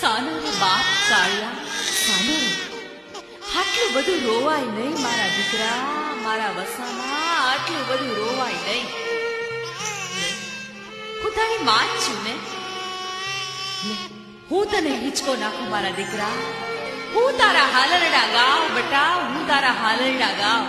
સાનો બાપ કાળિયા સાનો આટલું બધું રોવાય નહીં મારા દીકરા, મારા વસામાં આટલું બધું રોવાય નહીં. હું તારી માં છું ને? હું તને હિંચકો નાખું મારા દીકરા. હું તારા હાલરડા ગાવ, બટા, હું તારા હાલરડા ગાવ.